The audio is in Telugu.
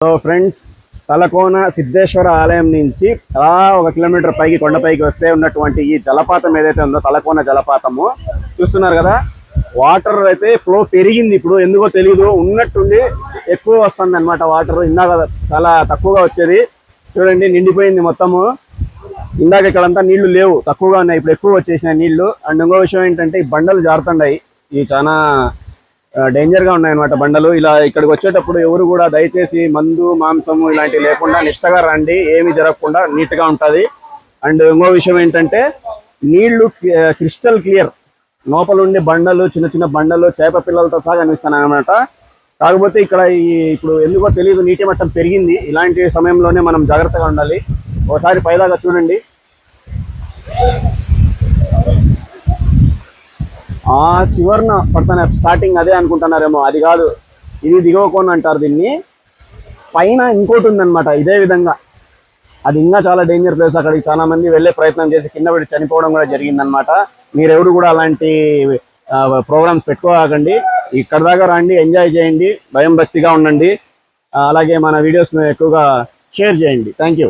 సో ఫ్రెండ్స్ తలకోన సిద్ధేశ్వర ఆలయం నుంచి అలా ఒక కిలోమీటర్ పైకి కొండపైకి వస్తే ఉన్నటువంటి ఈ జలపాతం ఏదైతే ఉందో తలకోన జలపాతము చూస్తున్నారు కదా? వాటర్ అయితే ఫ్లో పెరిగింది ఇప్పుడు ఎందుకో తెలియదు ఉన్నట్టుండి ఎక్కువ వస్తుంది అనమాట వాటర్ ఇందాక చాలా తక్కువగా వచ్చేది. చూడండి నిండిపోయింది మొత్తము. ఇందాక ఇక్కడంతా నీళ్ళు లేవు తక్కువగా ఉన్నాయి. ఇప్పుడు ఎక్కువ వచ్చేసినాయి నీళ్ళు. అండ్ ఇంకో విషయం ఏంటంటే ఈ బండలు జారుతున్నాయి ఇవి చాలా డేంజర్గా ఉన్నాయి అనమాట బండలు. ఇలా ఇక్కడికి వచ్చేటప్పుడు ఎవరు కూడా దయచేసి మందు మాంసము ఇలాంటివి లేకుండా నిష్టగా రండి. ఏమి జరగకుండా నీట్గా ఉంటది. అండ్ ఇంకో విషయం ఏంటంటే నీళ్ళు క్రిస్టల్ క్లియర్. లోపల ఉండే బండలు చిన్న చిన్న బండలు చేప పిల్లలతో సహా కనిపిస్తున్నాయి అనమాట కాకపోతే ఇక్కడ ఈ ఇప్పుడు ఎందుకో తెలియదు నీటి మట్టం పెరిగింది. ఇలాంటి సమయంలోనే మనం జాగ్రత్తగా ఉండాలి. ఒకసారి పైదాకా చూడండి. ఆ చివరిన పడుతున్న స్టార్టింగ్ అదే అనుకుంటున్నారేమో అది కాదు. ఇది దిగువ అంటారు దీన్ని. పైన ఇంకోటి ఉందన్నమాట ఇదే విధంగా. అది ఇంకా చాలా డేంజర్ ప్లేస్ అక్కడికి చాలా మంది వెళ్ళే ప్రయత్నం చేసి కింద పడి చనిపోవడం కూడా జరిగిందనమాట మీరెవరు కూడా అలాంటి ప్రోగ్రామ్స్ పెట్టుకోకండి ఇక్కడ దాకా రండి ఎంజాయ్ చేయండి భయం భక్తిగా ఉండండి. అలాగే మన వీడియోస్ ఎక్కువగా షేర్ చేయండి. Thank you